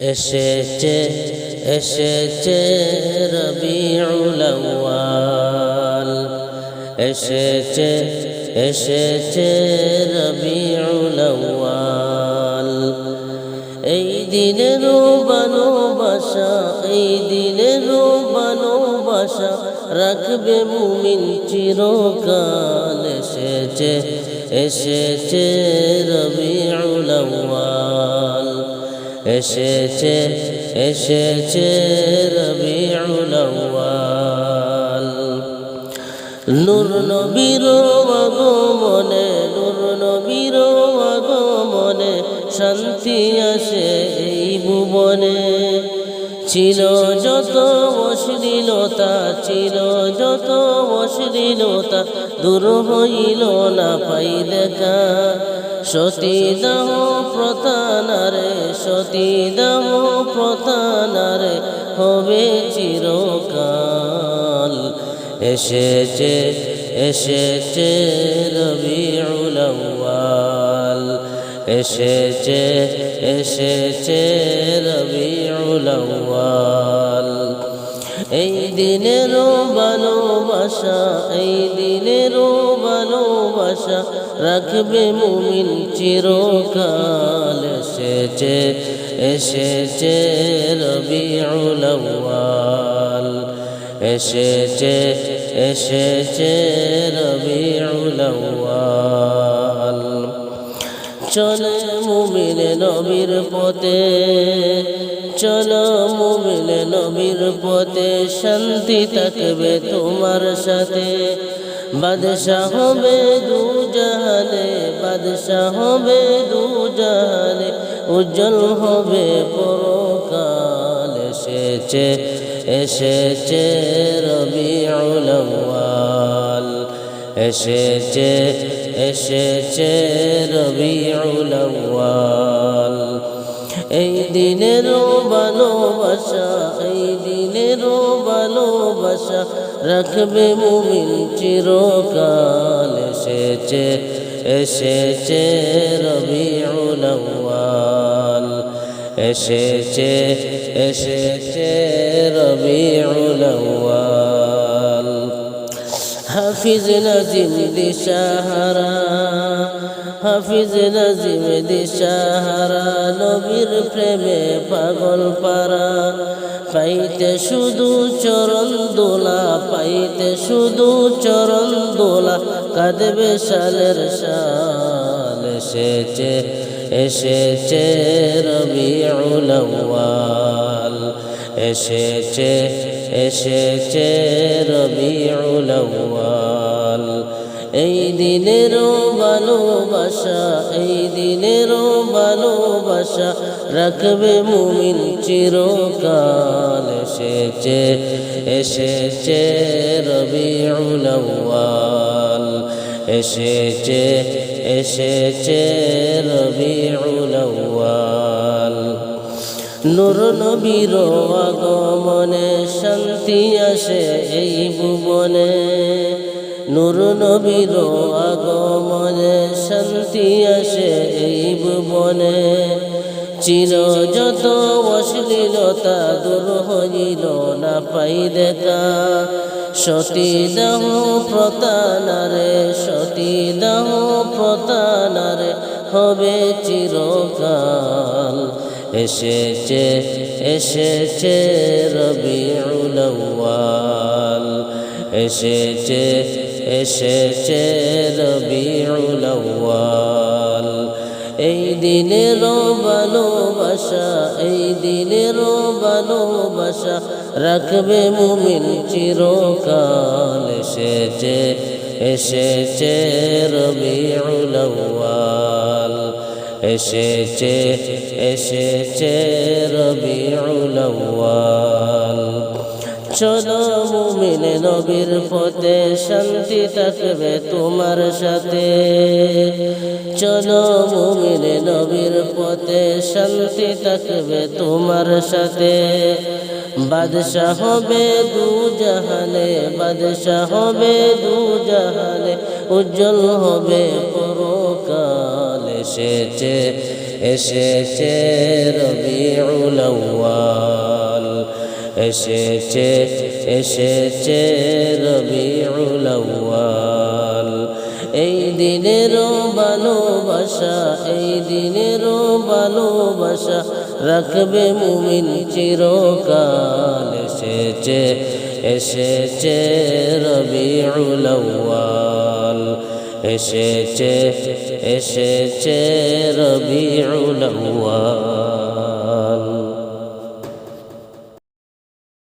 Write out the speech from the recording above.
এসেছে এসেছে রবিউল আউয়াল এসেছে এসেছে রবিউল আউয়াল এই দিনের ভালোবাসা এই দিনের ভালোবাসা রাখবে মুমিন চিরকাল এসেছে এসেছে রবিউল আউয়াল এসেছে এসেছে রবিউল আউয়াল। নূর নবীর আগমনে নূর নবীর আগমনে শান্তি ছিল যত অশ্লীলতা, ছিল যত অশ্লীলতা, দূর হইল না পাই দেখা। সতী দাহ প্রতানারে সতী দাহ প্রতানারে হবে চিরকাল। এসেছে এসেছে আউয়াল, এসেছে এসেছে রবিউল আউয়াল। এই দিনের ভালোবাসা এই দিনের ভালোবাসা রাখবে মুমিন চিরকাল। এসেছে এসেছে রবিউল আউয়াল। এসেছে এসেছে রবিউল আউয়াল। চলে মুমিন নবীর পথে, চলো মুমিন নবীর পথে, শান্তি থাকবে তোমার সাথে। বাদশাহ হবে দু জাহানে বাদশাহ হবে দু জাহানে উজ্জ্বল হবে পরকাল। এসেছে এসেছে আউয়াল, এসেছে এসেছে রবিউল আউয়াল এই দিনের ভালোবাসা এই দিনের ভালোবাসা রাখবে মুমিন চিরকাল এসেছে এসেছে রবিউল আউয়াল এসেছে এসেছে রবিউল আউয়াল হাফিজ নাজিম দিশাহারা, হাফিজ নাজিম দিশাহারা, নবীর প্রেমে পাগল পারা। পাইতে শুধু চরণ দোলা, পাইতে শুধু চরণ দোলা, কাঁদবে সালের সাল এসেছে এসেছে আউয়াল, এসেছে এসেছে রবিউল আউয়াল। এই দিনের ভালোবাসা, এই দিনের ভালোবাসা রাখবে মুমিন চিরকাল। এসেছে এসেছে রবিউল আউয়াল। এসেছে এসেছে রবিউল আউয়াল। নূর নবীর আগমনে শান্তি আসে এই ভুবনে। নূর নবীর আগমনে শান্তি আসে এই ভুবনে। চির যত অশ্লীলতা দূর হইল না পাই দেখা সতী দাহ প্রতানারে সতী দাহ প্রতানারে হবে চিরকাল। এসেছে এসেছে রবিউল আউয়াল। এসেছে এসেছে রবিউল আউয়াল। এই দিনের ভালোবাসা এই দিনের ভালোবাসা রাখবে মুমিন চিরকাল। এসেছে এসেছে রবিউল আউয়াল। এসেছে এসেছে রবিউল আউয়াল। চলো মুমিন নবীর পথে শান্তি থাকবে তোমার সাথে। চলো মুমিন নবীর পথে শান্তি থাকবে তোমার সাথে। বাদশাহ হবে দু জাহানে, বাদশাহ হবে দু জাহানে, উজ্জ্বল হবে পরকাল এসেছে এসেছে রবিউল আউয়াল, এসেছে এসেছে রবিউল আউয়াল। এই দিনেরও ভালোবাসা, এই দিনেরও ভালোবাসা রাখবে মুমিন চিরকাল। এসেছে এসেছে রবিউল আউয়াল। এসেছে এসেছে রবিউল আউয়াল।